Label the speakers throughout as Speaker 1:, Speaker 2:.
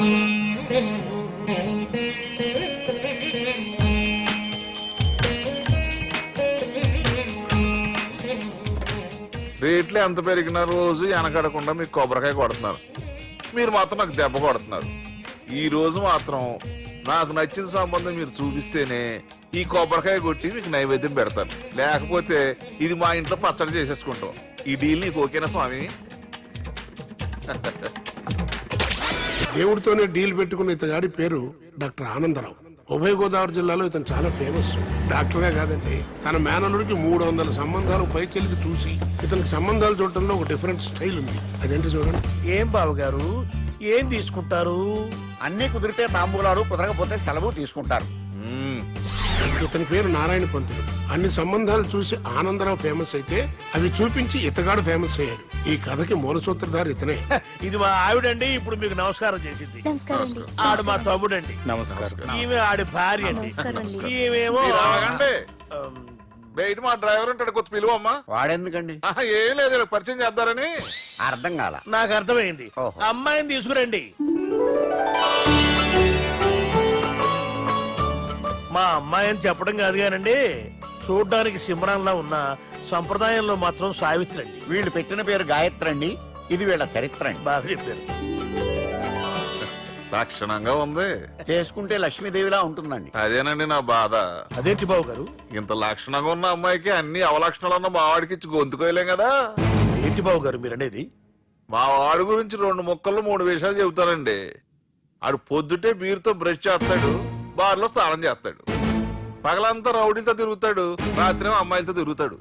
Speaker 1: రేట్లు ఎంత పెరిగినా రోజు వెనకడకుండా మీకు కొబ్బరికాయ కొడుతున్నారు. మీరు మాత్రం నాకు దెబ్బ కొడుతున్నారు. ఈ రోజు మాత్రం నాకు నచ్చిన సంబంధం మీరు చూపిస్తేనే ఈ కొబ్బరికాయ కొట్టి మీకు నైవేద్యం పెడతాను. లేకపోతే ఇది మా ఇంట్లో పచ్చడి చేసేసుకుంటాం. ఈ డీల్ నీకు ఓకేనా స్వామి?
Speaker 2: దేవుడితోనే డీల్ పెట్టుకున్న ఇతగాడి పేరు డాక్టర్ ఆనందరావు. ఉభయ గోదావరి జిల్లాలో ఇతను చాలా ఫేమస్ డాక్టర్గా కాదండి తన మేనల్లుడికి మూడు వందల సంబంధాలు పైచెలికి చూసి ఇతనికి సంబంధాలు చూడటంలో ఒక డిఫరెంట్ స్టైల్ ఉంది. అదేంటి చూడండి.
Speaker 3: ఏం బాబు గారు ఏం తీసుకుంటారు?
Speaker 4: అన్ని కుదిరితే తాంబూలాలు కుదరకపోతే సెలవు తీసుకుంటారు.
Speaker 2: ఇతని పేరు నారాయణ పంతులు. అన్ని సంబంధాలు చూసి ఆనందరావు ఫేమస్ అయితే అవి చూపించి ఇతగాడు ఫేమస్ అయ్యాడు. ఈ కథకి మూల సూత్రధారి ఇతనే.
Speaker 3: ఇది మా ఆవిడండి ఇప్పుడు మీకు నమస్కారం చేసింది.
Speaker 5: నమస్కారం అండి.
Speaker 3: ఆడు మా తమ్ముడండి.
Speaker 6: నమస్కారం.
Speaker 3: ఈమె ఆడి భార్య అండి. ఈమెమో
Speaker 1: బయట మా డ్రైవర్ ఉంటాడు కొత్త పిలువమ్మా
Speaker 4: వాడెందుకండి?
Speaker 1: ఆహా, ఏం లేదు పరిచయం చేద్దారని
Speaker 4: అర్థం కాల.
Speaker 3: నాకు అర్థమైంది. అమ్మాయిని తీసుకురండి. మా అమ్మాయి అని చెప్పడం కాదు కానండి. చూడ్డానికి సింహరంలా ఉన్న సంప్రదాయంలో మాత్రం సావిత్రి అండి
Speaker 4: వీళ్ళు పెట్టిన పేరు గాయత్రి అండి. ఇది వీళ్ళ చరిత్ర అండి.
Speaker 3: బాగా చెప్పారు.
Speaker 1: లక్షణంగా ఉంది.
Speaker 4: చేసుకుంటే లక్ష్మీదేవిలా ఉంటుందండి.
Speaker 1: అదేనండి నా బాధ.
Speaker 3: అదేంటి బాబు గారు?
Speaker 1: ఇంత లక్షణంగా ఉన్న అమ్మాయికి అన్ని అవలక్షణాలు ఉన్న మా వాడికి ఇచ్చి గొంతుకోయలేం కదా.
Speaker 3: ఏంటి బాబు గారు మీరు అనేది
Speaker 1: మా వాడి గురించి రెండు ముక్కలు మూడు విషయాలు చెబుతానండి ఆడు పొద్దుటే బీరుతో బ్రష్ చేస్తాడు. బార్లో స్నానం చేస్తాడు. పగలంతా రౌడీలతో తిరుగుతాడు రాత్రి అమ్మాయిలతో తిరుగుతాడు.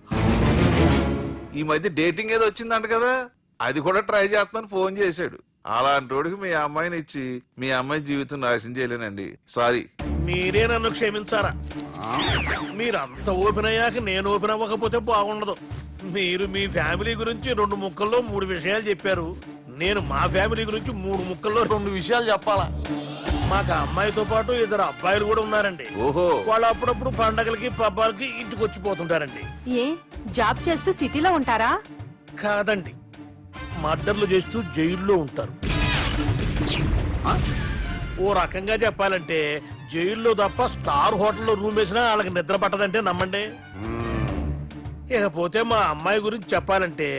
Speaker 1: ఈ మధ్య డేటింగ్ ఏదో వచ్చిందంట కదా అది కూడా ట్రై చేస్తానని ఫోన్ చేశాడు. అలాంటి వాడికి మీ అమ్మాయిని ఇచ్చి మీ అమ్మాయి జీవితం నాశనం చేయలేనండి. సారీ.
Speaker 3: మీరే నన్ను క్షమించారా? మీరంత ఓపెన్ అయ్యాక నేను ఓపెన్ అవ్వకపోతే బాగుండదు. మీరు మీ ఫ్యామిలీ గురించి రెండు ముక్కల్లో మూడు విషయాలు చెప్పారు. నేను మా ఫ్యామిలీ గురించి మూడు ముక్కల్లో రెండు విషయాలు చెప్పాలా? మాకు అమ్మాయితో పాటు ఇద్దరు అబ్బాయిలు కూడా ఉన్నారండి.
Speaker 1: ఓహో.
Speaker 3: వాళ్ళు అప్పుడప్పుడు పండగలకి పబ్బాలకి ఇంటికి వచ్చిపోతుంటారండి
Speaker 5: ఏ? జాబ్ చేస్తూ సిటీలో ఉంటారా?
Speaker 3: కాదండి. మర్డర్లు చేస్తూ జైల్లో ఉంటారు. ఓ రకంగా చెప్పాలంటే జైల్లో తప్ప స్టార్ హోటల్లో రూమ్ వేసినా వాళ్ళకి నిద్ర పట్టదంటే నమ్మండి. ఇకపోతే మా అమ్మాయి గురించి చెప్పాలంటే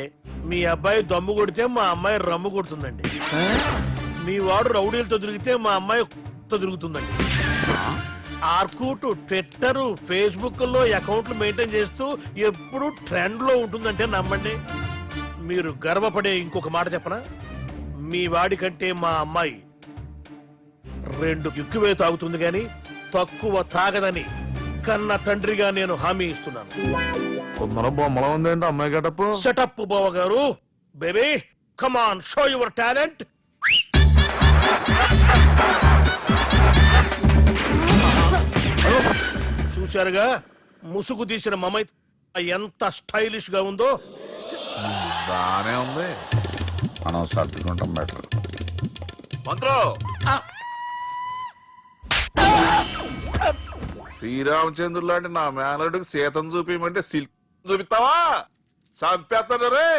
Speaker 3: మీ అబ్బాయి దమ్ము కొడితే మా అమ్మాయి రమ్ము కొడుతుందండి. మీ వాడు రౌడీలతో తిరిగితే మా అమ్మాయి తో తిరుగుతుందండి. ఆర్కూట్ ట్విట్టర్ ఫేస్బుక్లో అకౌంట్లు మెయింటైన్ చేస్తూ ఎప్పుడు ట్రెండ్లో ఉంటుందంటే నమ్మండి. మీరు గర్వపడే ఇంకొక మాట చెప్పనా? మీ వాడి కంటే మా అమ్మాయి రెండు ఎక్కువే తాగుతుంది గాని తక్కువ తాగదని కన్న తండ్రిగా నేను హామీ ఇస్తున్నాను.
Speaker 1: కొందరు బొమ్మలో ఉందండి అమ్మాయి గడపు
Speaker 3: సెటప్ బావ గారు baby come on show your talent చూశారుగా? ముసుగు తీసిన మమై ఎంత స్టైలిష్గా ఉందో.
Speaker 1: బానే ఉంది.
Speaker 4: మనం సర్దుకుంటాం బెటర్.
Speaker 1: మంత్రో! శ్రీరామచంద్రుడు లాంటి నా మేనలుడికి సీతను చూపించమంటే సిల్క్ చూపిస్తావా? చంపేస్తాడు రే!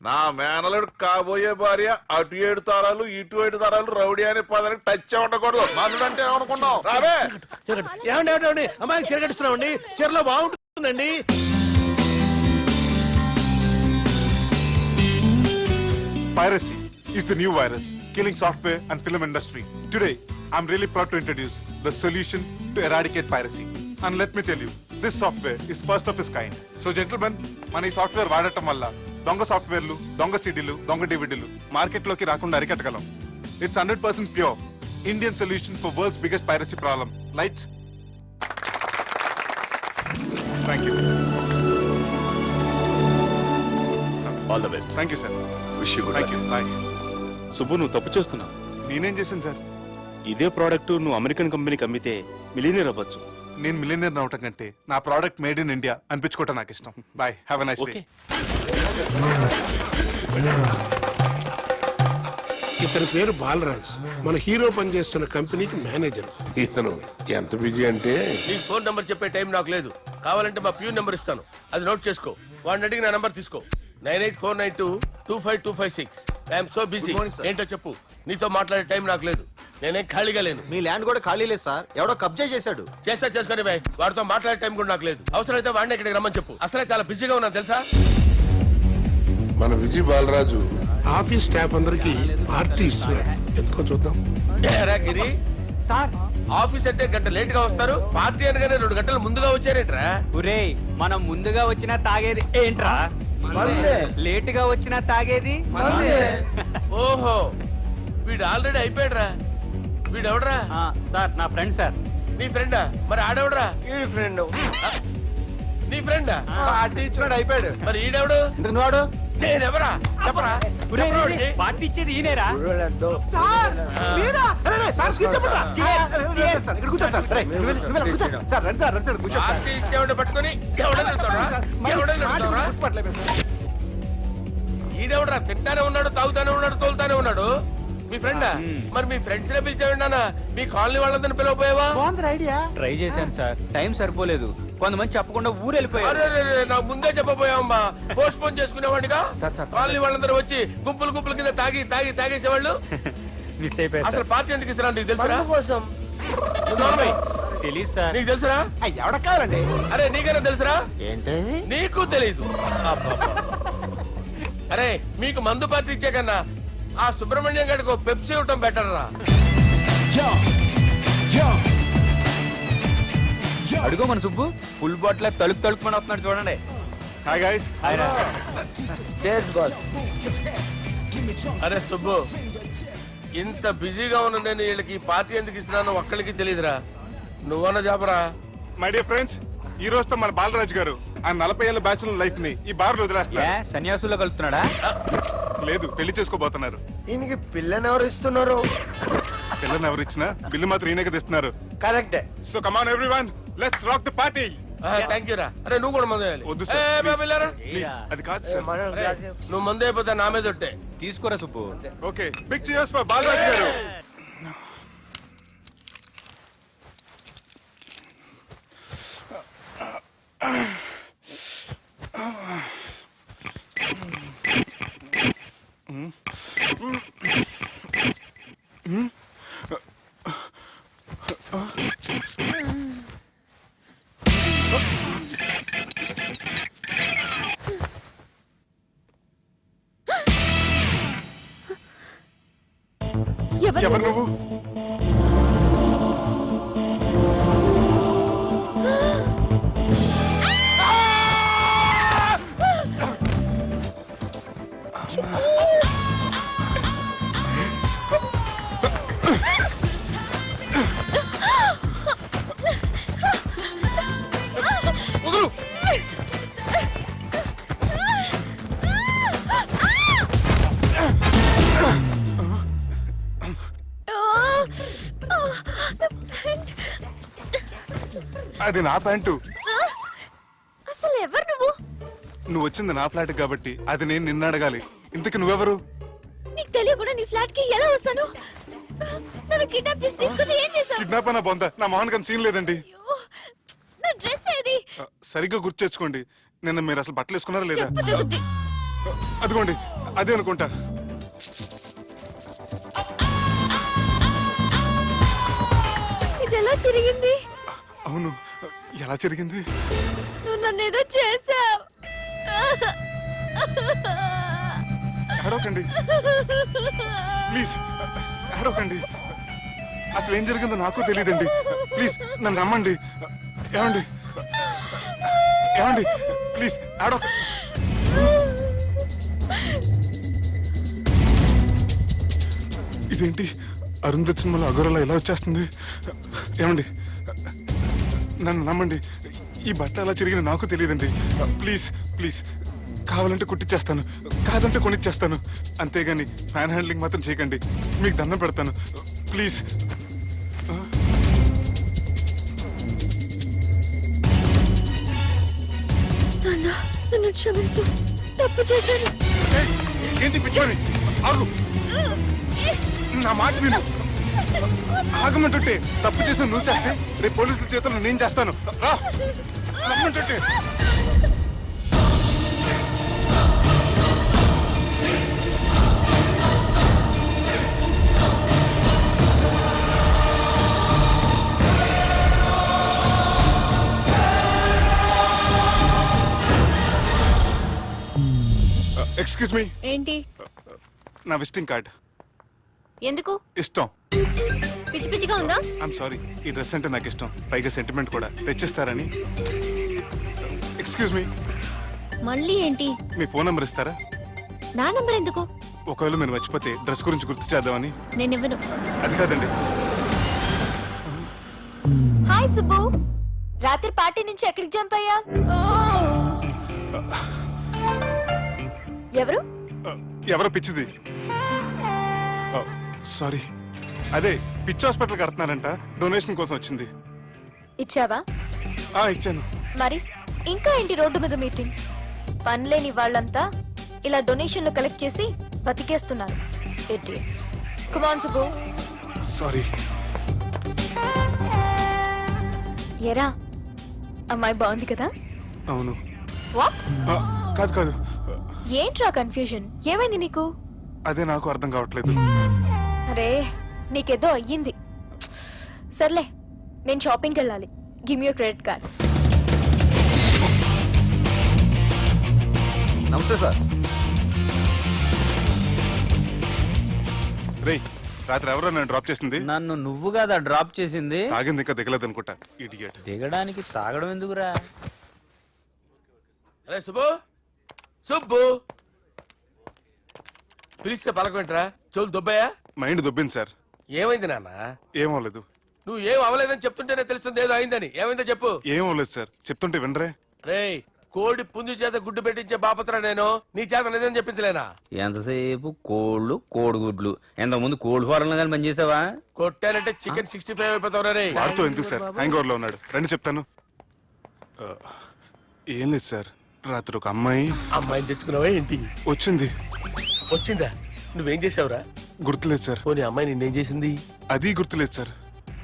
Speaker 1: నా మేనలుడు కాబోయే భార్య అటు ఏడు తరాలు ఇటు ఏడు తరాలు రౌడీ అనే పదానికి టచ్ ఉండకూడదు మనుడు అంటే ఏమనుకున్నావు రావే.
Speaker 3: ఏమండి ఏమండి, అమ్మాయి తిరగడుస్తున్నామండి చీరలో బాగుంటుందండి
Speaker 7: Piracy is the new virus killing software and film industry. Today, I'm really proud to introduce the solution to eradicate piracy. And let me tell you, this software is first of its kind. So gentlemen, మన ఈ software వాడటం వల్ల దొంగ సాఫ్ట్వేర్లు దొంగ సీడీలు దొంగ డివిడీలు మార్కెట్లోకి రాకుండా అరికట్టగలం. It's hundred percent pure Indian solution for world's biggest piracy problem lights thank you
Speaker 6: all the best
Speaker 7: thank you sir
Speaker 6: wish you
Speaker 7: thank you bye
Speaker 6: Subbu నువ్వు తప్పు చేస్తున్నావు.
Speaker 7: నేనేం చేశాను సార్
Speaker 6: ఇదే ప్రోడక్ట్ నువ్వు అమెరికన్ కంపెనీకి అమ్మితే మిలీనియర్ అవ్వచ్చు.
Speaker 7: నేను మిలియనర్ అవటం కంటే నా ప్రోడక్ట్ మేడ్ ఇన్ ఇండియా అనిపించుకోవటం నాకు ఇష్టం. Bye have a nice day
Speaker 2: ఇతని పేరు బాలరాజ్. మన హీరో పనిచేస్తున్న కంపెనీకి మేనేజర్. ఇతను ఎంత బిజీ అంటే?
Speaker 8: నీకు ఫోన్ నంబర్ చెప్పే టైం నాకు లేదు. కావాలంటే మా ప్యూన్ నెంబర్ ఇస్తాను. అది నోట్ చేసుకో. వాడిని అడిగి నా నంబర్ తీసుకో. Nine eight four nine two two five two five six. I'm so busy. ఏంటో చెప్పు. నీతో మాట్లాడే టైం నాకు లేదు. నేనేం ఖాళీగా లేను.
Speaker 9: మీ ల్యాండ్ కూడా ఖాళీ లేదు సార్. ఎవడో కబ్జా చేశాడు.
Speaker 8: చేస్తా చేసుకుని బాయ్ వాడితో మాట్లాడే టైం కూడా నాకు లేదు. అవసరమైతే వాడిని ఇక్కడికి రమ్మని చెప్పు. అసలే చాలా బిజీగా ఉన్నాను తెలుసా?
Speaker 2: మన విజయ్ బాలరాజు ఆఫీస్ స్టాఫ్ అందరికి పార్టీ ఇస్తున్నాడు ఎందుకో చూద్దాం.
Speaker 8: ఏరా గిరి?
Speaker 10: సార్.
Speaker 8: ఆఫీస్ అంటే గంట లేట్గా వస్తారు. పార్టీ అనగానే రెండు గంటలు ముందుగా వచ్చారేంట్రా?
Speaker 10: ఒరేయ్ మనం ముందుగా వచ్చినా తాగేది ఏంట్రా? లేట్గా వచ్చినా తాగేది?
Speaker 8: ఓహో వీడు ఆల్రెడీ అయిపోయాడురా. వీడు ఎవడరా
Speaker 10: ఆ, సార్ నా ఫ్రెండ్ సార్
Speaker 8: నీ ఫ్రెండా మరి ఆడెవడరా
Speaker 4: ఈ ఫ్రెండ్
Speaker 8: నీ ఫ్రెండా
Speaker 9: పార్టీ ఇచ్చినాడు అయిపోయాడు
Speaker 8: మరి ఈడెవడు
Speaker 9: ఎందుకు వాడు
Speaker 8: నేనెవరా చెప్పరా
Speaker 10: పార్టీ ఇచ్చేది ఈయనేరా
Speaker 8: పార్టీ ఇచ్చేవాడిని పట్టుకొని? ఈడెవడరా తింటానే ఉన్నాడు తాగుతానే ఉన్నాడు మీ ఫ్రెండా మరి మీ ఫ్రెండ్స్ నే పిలిచావిడానా మీ కాలనీ వాళ్ళందరిని పిలవపోయావా
Speaker 10: ట్రై చేశాను సార్. టైం సరిపోలేదు. కొంతమంది చెప్పకుండా ఊరు వెళ్ళిపోయారు.
Speaker 8: అరే అరే, అరే, నాకు ముందే చెప్పపోయావమ్మా పోస్ట్ పోన్ చేసుకునేవాడిగా
Speaker 10: సార్, సార్.
Speaker 8: కాలనీ వాళ్ళందరూ వచ్చి గుంపులు గుంపుల కింద తాగి తాగి తాగేసేవాళ్ళు?
Speaker 10: మిస్ అయిపోయారు
Speaker 8: అసలు
Speaker 10: సార్
Speaker 8: పార్టీ ఎందుకు ఇస్తున్నా నీకు తెలుసురా?
Speaker 4: కోసం.
Speaker 10: తెలీదు సార్.
Speaker 8: నీకు తెలుసురా?
Speaker 9: ఎవడ కావాలండి?
Speaker 8: అరే నీకైనా తెలుసురా?
Speaker 4: ఏంటి?
Speaker 8: నీకు తెలీదు. అరే మీకు మందు పార్టీ ఇచ్చే కన్నా ఆ సుబ్రహ్మణ్యం గారికి ఒక పెప్సీ ఇవ్వటం బెటర్ రా.
Speaker 10: అడుగో మన సుబ్బు ఫుల్ బాటిల్ తలుపు తలుపుకొని వస్తున్నాడు చూడండి.
Speaker 7: హాయ్ గైస్
Speaker 4: బాస్
Speaker 8: అరే సుబ్బు ఇంత బిజీగా ఉన్న నేను వీళ్ళకి ఈ పార్టీ ఎందుకు ఇస్తున్నానో ఒక్కళ్ళకి తెలియదురా నువ్వన్న చెప్పరా
Speaker 7: మై డియర్ ఫ్రెండ్స్ ఈ రోజుతో మన బాలరాజు గారు ఆ నలభై ఏళ్ళ బ్యాచులర్ లైఫ్ని ఈ బార్లో
Speaker 10: ఏ
Speaker 7: వదిలేస్తున్నారు
Speaker 10: సన్యాసుల్లో కలుపుతున్నాడా?
Speaker 7: లేదు పెళ్ళి చేసుకోబోతున్నారు.
Speaker 4: దీనికి పిల్లని ఎవరు ఇస్తున్నారు?
Speaker 7: పిల్లని ఎవరు ఇచ్చినా బిల్లు మాత్రం ఈయనకి తెస్తున్నారు.
Speaker 4: కరెక్టే.
Speaker 7: So come on everyone let's rock the party
Speaker 8: thank you రా. అరే నువ్వు కూడా మందు వేయాలి.
Speaker 7: వద్దు
Speaker 8: ఏ,
Speaker 7: సార్
Speaker 8: బాబు, వెళ్ళారా?
Speaker 7: ప్లీజ్ అది కాదు సార్
Speaker 4: మనం
Speaker 8: అరే,
Speaker 4: గ్లాస్
Speaker 8: నువ్వు మందు అయిపోతే నా మీద ఒట్టే.
Speaker 10: తీసుకోరా Subbu.
Speaker 7: Okay big for Balaraju గారు. నువ్వు అది నా ప్యాంటు.
Speaker 5: అసలు ఎవరు నువ్వు?
Speaker 7: నువ్వు వచ్చింది నా ఫ్లాట్ కాబట్టి అది నేను నిన్ను అడగాలి. ఇంతకు నువ్వెవరు?
Speaker 5: నీకు తెలియకుండా నీ ఫ్లాట్కి ఎలా వస్తాను? నన్ను కిడ్నాప్ చేసి తీసుకొచ్చి ఏం చేసావు
Speaker 7: కిడ్నాప్ అన్న బొంద. నా మోహన్ గారి సీన్ లేదండి.
Speaker 5: నా డ్రెస్ ఏది?
Speaker 7: సరిగ్గా గుర్తు తెచ్చుకోండి. నిన్న మీరు అసలు బట్టలు వేసుకున్నారా లేదా?
Speaker 5: చెప్పు తగ్గుద్ది
Speaker 7: అదిగోండి. అదే అనుకుంటా.
Speaker 5: జరిగింది?
Speaker 7: అవును. ఎలా జరిగింది?
Speaker 5: నువ్వు నన్ను ఏదో చేసావు.
Speaker 7: ఏడవకండి. ప్లీజ్ ఏడవకండి. అసలు ఏం జరిగిందో నాకు తెలియదండి ప్లీజ్ నన్ను రమ్మండి. ఏమండి? ఏమండి? ప్లీజ్ ఏడవ ఇదేంటి? అరుంధత్ సినిమాలో అగోరలా ఎలా వచ్చేస్తుంది? ఏమండి? నన్ను నమ్మండి. ఈ బట్ట అలా తిరిగిన నాకు తెలియదండి. Please please. కావాలంటే కుట్టిచ్చేస్తాను. కాదంటే కొనిచ్చేస్తాను. అంతేగాని ఫ్యాన్ హ్యాండ్లింగ్ మాత్రం చేయకండి. మీకు దండం పెడతాను. ప్లీజ్.
Speaker 5: నాన్న నన్ను క్షమించు. తప్పు చేశాను.
Speaker 7: ఏంటి పిచ్చోని ఆగు. నా మాట విను. ఆగమంటుంటే తప్పు చేసి నువ్వు చేస్తే రేపు పోలీసుల చేతులు నేను చేస్తాను. రా. Excuse me hmm.
Speaker 5: uh, ఏంటి?
Speaker 7: నా విజిటింగ్ కార్డ్.
Speaker 5: ఎందుకు?
Speaker 7: ఇష్టం.
Speaker 5: పిచ్చి పిచ్చిగా ఉందా?
Speaker 7: ఐఎమ్ సారీ ఈ డ్రెస్ అంటే నాకు ఇష్టం. పైగా సెంటిమెంట్ కూడా. తెచ్చిస్తారని. ఎక్స్క్యూజ్ మీ
Speaker 5: మళ్ళీ ఏంటి?
Speaker 7: మీ ఫోన్ నెంబర్ ఇస్తారా?
Speaker 5: నా నంబర్ ఎందుకు?
Speaker 7: ఒకవేళ మీరు మర్చిపోతే డ్రెస్ గురించి గుర్తు చేద్దామని.
Speaker 5: నేను ఇవ్వను.
Speaker 7: అది కాదండి.
Speaker 5: హాయ్ సుబ్బు రాత్రి పార్టీ నుంచి ఎక్కడికి జంప్ అయ్యా? ఎవరు?
Speaker 7: Uh, ఎవరో పిచ్చిది. సారీ. అదే పిచ్చి హాస్పిటల్ కడుతున్నారంట. డొనేషన్ కోసం వచ్చింది.
Speaker 5: ఇచ్చావా?
Speaker 7: ఆ ఇచ్చాను.
Speaker 5: మరి ఇంకా ఏంటి రోడ్డు మీద మీటింగ్? పనిలేని వాళ్ళంతా ఇలా డొనేషన్లు కలెక్ట్ చేసి బతికేస్తున్నారు. Idiots come on Subbu
Speaker 7: sorry.
Speaker 5: ఎరా అమ్మాయి బాగుంది కదా?
Speaker 7: అవును.
Speaker 5: వాట్
Speaker 7: ఆ, కాదు కాదు.
Speaker 5: ఏంట్రా కన్ఫ్యూజన్ ఏమైంది నీకు?
Speaker 7: అదే నాకు అర్థం కావట్లేదు.
Speaker 5: అరే నీకేదో అయ్యింది. సర్లే నేను షాపింగ్కి వెళ్ళాలి. గిమ్ యూ క్రెడిట్ కార్డ్
Speaker 9: నమస్తే సార్.
Speaker 7: రేయ్ రాత్రి ఎవరో నన్ను డ్రాప్ చేసింది?
Speaker 10: నన్ను నువ్వు కదా డ్రాప్ చేసింది?
Speaker 7: తాగింది ఇంకా దిగలేదు అనుకుంటా ఇడియట్.
Speaker 10: దిగడానికి తాగడం ఎందుకురా?
Speaker 8: అరే సుబ్బు! సుబ్బు! పిలిస్తే పలకమేంట్రా చెవులు దొబ్బయా?
Speaker 7: Mind దొబ్బింది sir.
Speaker 8: ఏమైంది నాన్న?
Speaker 7: ఏం అవ్వలేదు.
Speaker 8: నువ్వు ఏం అవ్వలేదని చెప్తుంటేనే తెలుస్తుంది ఏదో అయిందని. ఏమైందో చెప్పు.
Speaker 7: ఏం అవ్వలేదు సార్. చెప్తుంటే వినరే.
Speaker 8: రేయ్ కోడి పుంజు చేత గుడ్డు పెట్టించే బాపత్ర నేను. నీ చేత నిజం చెప్పించలేనా?
Speaker 10: ఎంతసేపు కోళ్ళు కోడిగుడ్లు. ముందు కోడి ఫారంలో కానీ పనిచేసావా
Speaker 8: కొట్టానంటే చికెన్ సిక్స్టీ ఫైవ్ అయిపోతావు రే
Speaker 7: వాడుతూ ఎందుకు సార్? హ్యాంగ్లో ఉన్నాడు. రండి చెప్తాను. ఆ, ఏం లేదు సార్. రాత్రి ఒక అమ్మాయి
Speaker 8: అమ్మాయిని తెచ్చుకున్నావా ఏంటి?
Speaker 7: వచ్చింది.
Speaker 8: వచ్చిందా? నువ్వేం చేసావురా
Speaker 7: గుర్తులేదు సార్.
Speaker 8: పోనీ అమ్మాయి నిన్నేం చేసింది?
Speaker 7: అది గుర్తులేదు సార్.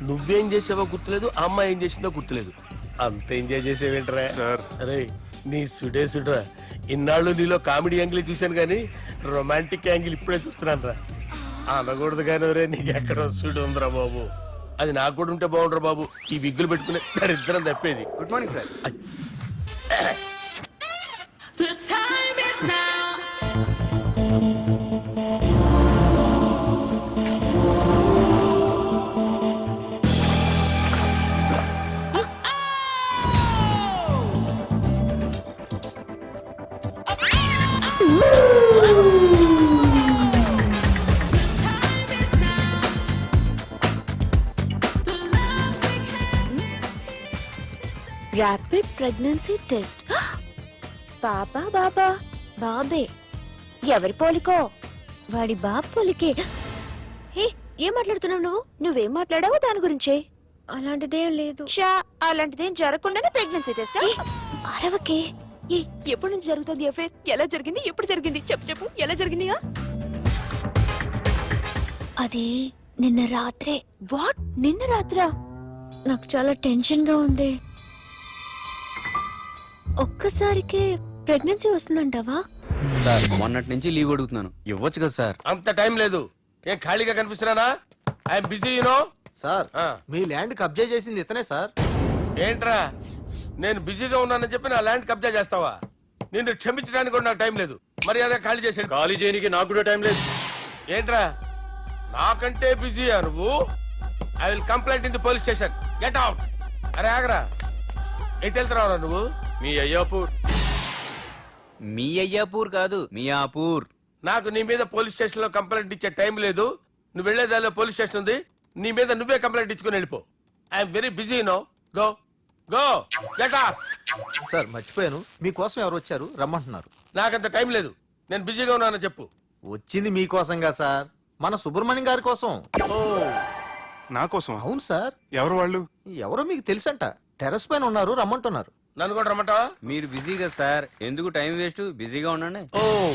Speaker 8: నువ్వేం చేసావో గుర్తులేదు ఆ అమ్మాయి ఏం చేసిందో గుర్తులేదు. అంత ఎంజాయ్ చేసేవేంట్రా?
Speaker 7: సార్.
Speaker 8: అరే నీ సుడే సుడ్రా. ఇన్నాళ్ళు నీలో కామెడీ యాంగిల్ చూశాను కానీ రొమాంటిక్ యాంగిల్ ఇప్పుడే చూస్తున్నాను రా అనకూడదు కానీ రే నీకు ఎక్కడ సుడు ఉందిరా బాబు. అది నాకు కూడా ఉంటే బాగుండ్రా బాబు. ఈ విగ్గులు పెట్టుకునే దరిద్రం తప్పేది.
Speaker 9: Good morning sir.
Speaker 5: Rapid pregnancy test బాబా బాబా బాబే. ఎవరి పోలికో? వాడి బాబ్ పోలికే. హే ఏం మాట్లాడుతున్నావు నువ్వు? నువ్వేం మాట్లాడావు దాని గురించే. అలాంటిదేం లేదు.
Speaker 11: షా అలాంటిదేం జరగకుండానే ప్రెగ్నెన్సీ టెస్ట్
Speaker 5: అరవకే.
Speaker 11: ఏ ఎప్పటి నుంచి జరుగుతుంది అఫేర్ ఎలా జరిగింది? ఎప్పుడు జరిగింది? చెప్పు చెప్పు. ఎలా జరిగింది
Speaker 5: అది నిన్న రాత్రే.
Speaker 11: వాట్? నిన్న రాత్రా?
Speaker 5: నాకు చాలా టెన్షన్గా ఉంది. ఒక్కసారికే ప్రెగ్నెన్సీ వస్తుందంటావా?
Speaker 10: సార్ మొన్నటి నుంచి లీవ్ అడుగుతున్నాను. ఇవ్వచ్చు కదా సార్.
Speaker 8: అంత టైం లేదు. ఏం ఖాళీగా కనిపిస్తున్నానా? I'm busy you know
Speaker 9: sir me land కబ్జా చేసింది ఇతనే సార్.
Speaker 8: ఏంట్రా? నేను బిజీగా ఉన్నానని చెప్పి నా ల్యాండ్ కబ్జా చేస్తావా? నిన్ను క్షమించడానికి కూడా నాకు టైం లేదు. మరి అదే ఖాళీ చేసాడు
Speaker 6: ఖాళీ చేయడానికి నాకు కూడా టైం లేదు.
Speaker 8: ఏంట్రా? నాకంటే బిజీయా నువ్వు? I will complaint in the police station get out అరే ఆగరా. ఎటు వెళ్తున్నావురా నువ్వు?
Speaker 6: మీ అయ్యాపూర్.
Speaker 10: మీ అయ్యాపూర్ కాదు మియాపూర్
Speaker 8: నాకు నీ మీద పోలీస్ స్టేషన్లో కంప్లైంట్ ఇచ్చే టైం లేదు. నువ్వు వెళ్ళేదాలో పోలీస్ స్టేషన్ ఉంది. నీ మీద నువ్వే కంప్లైంట్ ఇచ్చుకుని వెళ్ళిపో. I'm very busy no go go get off
Speaker 9: sir మర్చిపోయాను. మీకోసం ఎవరు వచ్చారు రమ్మంటున్నారు.
Speaker 8: నాకంత టైం లేదు. నేను బిజీగా ఉన్నానని చెప్పు.
Speaker 9: వచ్చింది మీకోసంగా సార్. మన సుబ్రహ్మణ్యం గారి కోసం.
Speaker 8: ఓ.
Speaker 7: నా కోసం?
Speaker 9: అవును సార్.
Speaker 7: ఎవరు వాళ్ళు?
Speaker 9: ఎవరో మీకు తెలుసంట. టెర్రస్ పైన ఉన్నారు రమ్మంటున్నారు.
Speaker 8: నన్ను కూడా రమ్మంటావా?
Speaker 10: మీరు బిజీ కదా సార్. ఎందుకు టైం వేస్ట్? బిజీగా ఉండండి.
Speaker 8: ఓ.